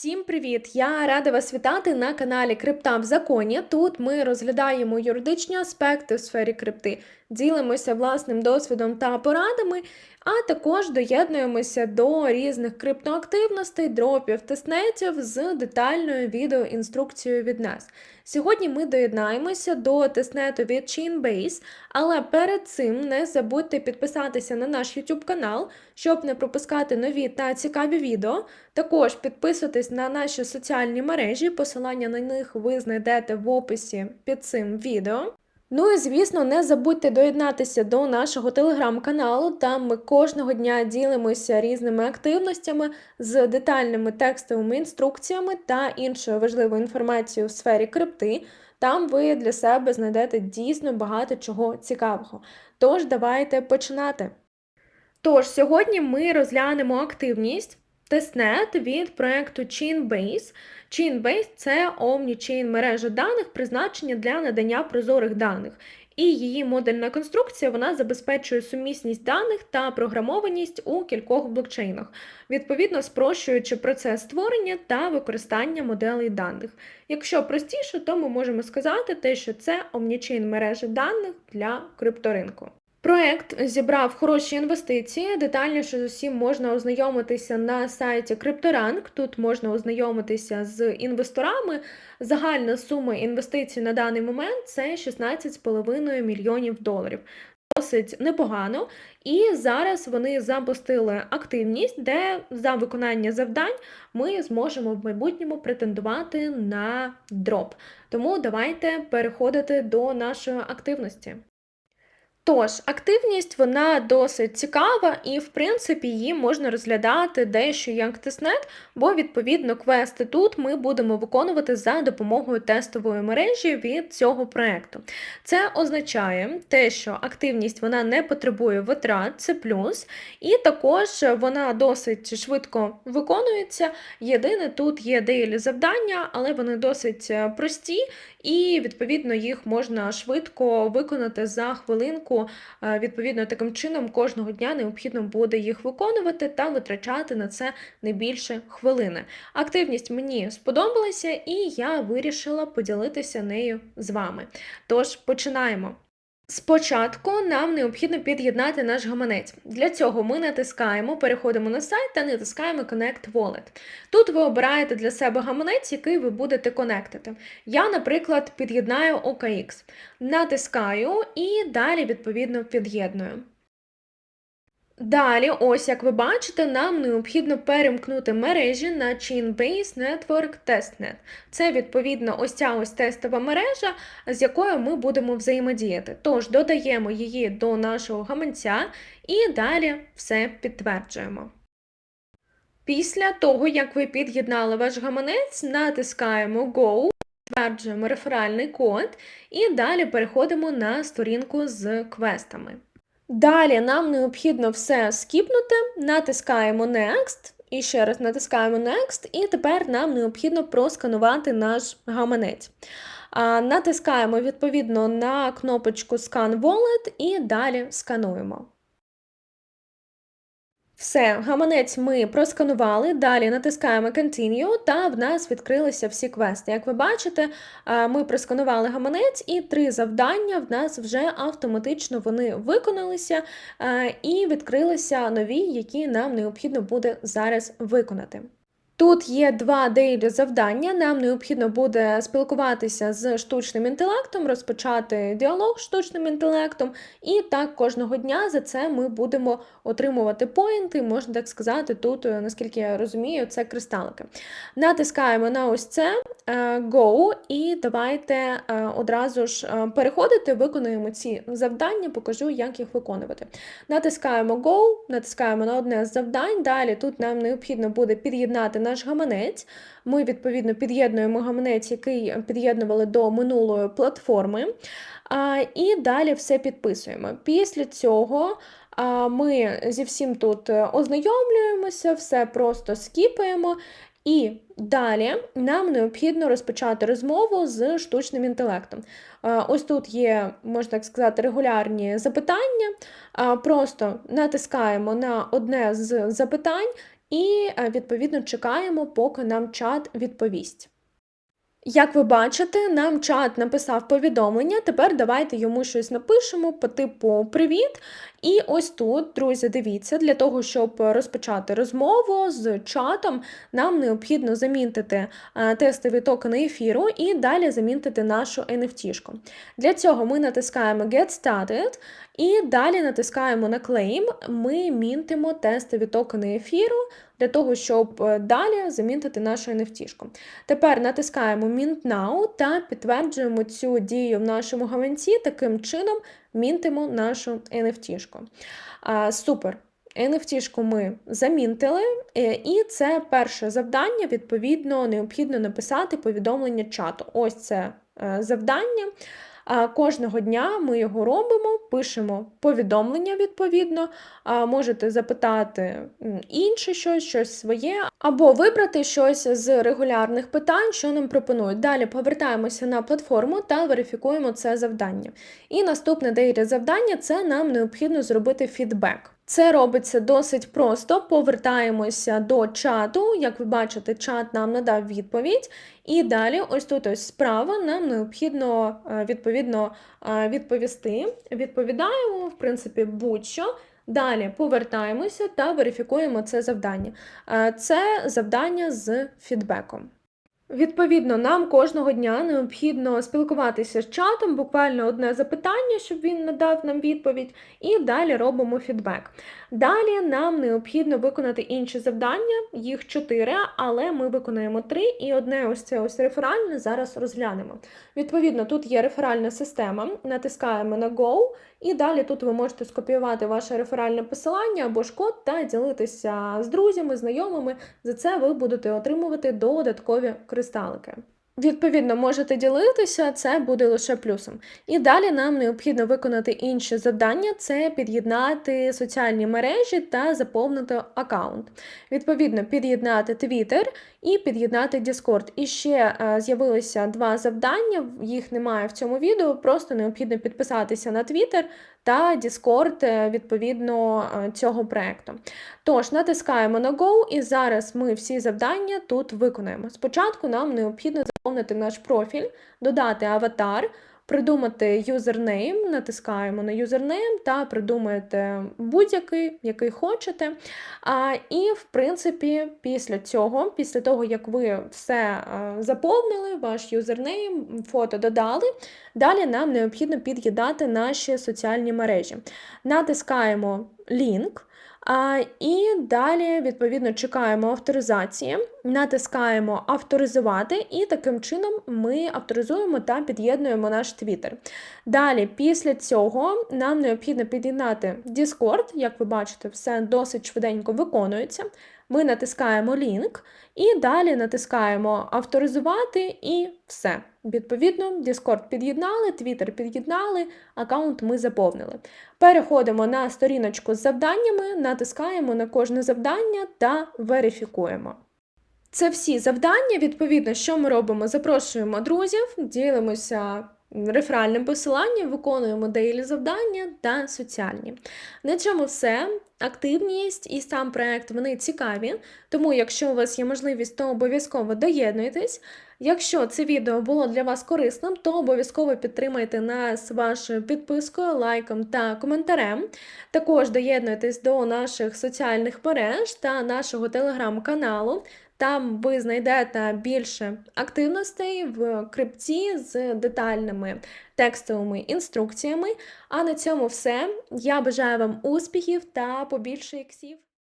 Всім привіт! Я рада вас вітати на каналі Крипта в законі. Тут ми розглядаємо юридичні аспекти в сфері крипти, ділимося власним досвідом та порадами, а також доєднуємося до різних криптоактивностей, дропів, тестнетів з детальною відеоінструкцією від нас. Сьогодні ми доєднаємося до тестнету від Chainbase, але перед цим не забудьте підписатися на наш YouTube канал, щоб не пропускати нові та цікаві відео. Також підписуйтесь на наші соціальні мережі, посилання на них ви знайдете в описі під цим відео. Ну і звісно, не забудьте доєднатися до нашого телеграм-каналу. Там ми кожного дня ділимося різними активностями з детальними текстовими інструкціями та іншою важливою інформацією в сфері крипти. Там ви для себе знайдете дійсно багато чого цікавого. Тож, давайте починати. Тож, сьогодні ми розглянемо активність тестнет від проекту Chainbase. Chainbase – це Omni-Chain мережа даних, призначення для надання прозорих даних. І її модельна конструкція вона забезпечує сумісність даних та програмованість у кількох блокчейнах, відповідно спрощуючи процес створення та використання моделей даних. Якщо простіше, то ми можемо сказати, те, що це Omni-Chain мережа даних для крипторинку. Проект зібрав хороші інвестиції. Детальніше з усім можна ознайомитися на сайті CryptoRank. Тут можна ознайомитися з інвесторами. Загальна сума інвестицій на даний момент це 16,5 мільйонів доларів. Досить непогано. І зараз вони запустили активність, де за виконання завдань ми зможемо в майбутньому претендувати на дроп. Тому давайте переходити до нашої активності. Тож, активність вона досить цікава, і, в принципі, її можна розглядати дещо як тестнет, бо, відповідно, квести тут ми будемо виконувати за допомогою тестової мережі від цього проєкту. Це означає те, що активність вона не потребує витрат, це плюс, і також вона досить швидко виконується. Єдине, тут є деякі завдання, але вони досить е, прості, і, відповідно, їх можна швидко виконати за хвилинку. Е, відповідно, таким чином кожного дня необхідно буде їх виконувати та витрачати на це не більше хвилини. Активність мені сподобалася, і я вирішила поділитися нею з вами. Тож починаємо. Спочатку нам необхідно під'єднати наш гаманець. Для цього ми натискаємо, переходимо на сайт та натискаємо Connect Wallet. Тут ви обираєте для себе гаманець, який ви будете конектити. Я, наприклад, під'єднаю OKX. Натискаю і далі, відповідно, під'єдную. Далі, ось як ви бачите, нам необхідно перемкнути мережі на Chainbase Network Testnet. Це, відповідно, ось ця ось тестова мережа, з якою ми будемо взаємодіяти. Тож додаємо її до нашого гаманця і далі все підтверджуємо. Після того, як ви під'єднали ваш гаманець, натискаємо Go, підтверджуємо реферальний код і далі переходимо на сторінку з квестами. Далі нам необхідно все скіпнути, натискаємо Next, і ще раз натискаємо Next, і тепер нам необхідно просканувати наш гаманець. Натискаємо відповідно на кнопочку Scan Wallet і далі скануємо. Все, гаманець ми просканували, далі натискаємо Continue, та в нас відкрилися всі квести. Як ви бачите, ми просканували гаманець, і три завдання в нас вже автоматично вони виконалися і відкрилися нові, які нам необхідно буде зараз виконати. Тут є два дейлі завдання. Нам необхідно буде спілкуватися з штучним інтелектом, розпочати діалог з штучним інтелектом, і так кожного дня за це ми будемо отримувати поінти, можна так сказати, тут, е, наскільки я розумію, це кристалики. Натискаємо на ось це Go, і давайте е, одразу ж переходити, виконуємо ці завдання, покажу, як їх виконувати. Натискаємо Go, натискаємо на одне з завдань. Далі тут нам необхідно буде під'єднати наш гаманець. Ми, відповідно, під'єднуємо гаманець, який під'єднували до минулої платформи. І далі все підписуємо. Після цього ми зі всім тут ознайомлюємося, все просто скіпаємо. І далі нам необхідно розпочати розмову з штучним інтелектом. Ось тут є, можна так сказати, регулярні запитання. Просто натискаємо на одне з запитань і е, відповідно чекаємо, поки нам чат відповість. Як ви бачите, нам чат написав повідомлення. Тепер давайте йому щось напишемо по типу Привіт. І ось тут, друзі, дивіться, для того, щоб розпочати розмову з чатом, нам необхідно замінтити е, тестові токени ефіру і далі замінтити нашу NFT. Для цього ми натискаємо Get Started і далі натискаємо на Claim. Ми мінтимо тестові токени ефіру для того, щоб е, далі замінтити нашу NFT. Тепер натискаємо Mint Now та підтверджуємо цю дію в нашому гаманці. Таким чином мінтимо нашу NFT. А, Супер. NFT ми замінтили, е, і це перше завдання, відповідно, необхідно написати повідомлення чату. Ось це е, завдання. Кожного дня ми його робимо, пишемо повідомлення відповідно, можете запитати інше щось, щось своє, або вибрати щось з регулярних питань, що нам пропонують. Далі повертаємося на платформу та верифікуємо це завдання. І наступне деяке завдання це нам необхідно зробити фідбек. Це робиться досить просто. Повертаємося до чату. Як ви бачите, чат нам надав відповідь. І далі, ось тут ось справа, нам необхідно е, відповідно е, відповісти. Відповідаємо, в принципі, будь-що. Далі повертаємося та верифікуємо це завдання. Е, це завдання з фідбеком. Відповідно, нам кожного дня необхідно спілкуватися з чатом, буквально одне запитання, щоб він надав нам відповідь, і далі робимо фідбек. Далі нам необхідно виконати інші завдання, їх чотири, але ми виконаємо три, і одне ось це ось реферальне зараз розглянемо. Відповідно, тут є реферальна система, натискаємо на Go, і далі тут ви можете скопіювати ваше реферальне посилання або ж код та ділитися з друзями, знайомими. За це ви будете отримувати додаткові кристалики. Відповідно, можете ділитися, це буде лише плюсом. І далі нам необхідно виконати інші завдання: це під'єднати соціальні мережі та заповнити аккаунт. Відповідно, під'єднати Twitter і під'єднати Discord. І ще е, з'явилися два завдання, їх немає в цьому відео, просто необхідно підписатися на Twitter та Discord е, відповідно е, цього проекту. Тож, натискаємо на Go, і зараз ми всі завдання тут виконаємо. Спочатку нам необхідно заповнити наш профіль, додати аватар придумати юзернейм, натискаємо на юзернейм та придумаєте будь-який, який хочете. А, І, в принципі, після цього, після того, як ви все заповнили, ваш юзернейм, фото додали, далі нам необхідно під'їдати наші соціальні мережі. Натискаємо лінк. І далі, відповідно, чекаємо авторизації, натискаємо авторизувати, і таким чином ми авторизуємо та під'єднуємо наш Twitter. Далі, після цього, нам необхідно під'єднати Discord, як ви бачите, все досить швиденько виконується. Ми натискаємо лінк і далі натискаємо авторизувати і все. Відповідно, Discord під'єднали, Twitter під'єднали, аккаунт ми заповнили. Переходимо на сторіночку з завданнями, натискаємо на кожне завдання та верифікуємо. Це всі завдання, відповідно, що ми робимо? Запрошуємо друзів, ділимося реферальним посиланням, виконуємо дейлі завдання та соціальні. На цьому все. Активність і сам проект вони цікаві, тому якщо у вас є можливість, то обов'язково доєднуйтесь. Якщо це відео було для вас корисним, то обов'язково підтримайте нас вашою підпискою, лайком та коментарем. Також доєднуйтесь до наших соціальних мереж та нашого телеграм-каналу. Там ви знайдете більше активностей в крипті з детальними текстовими інструкціями. А на цьому все. Я бажаю вам успіхів та побільше іксів.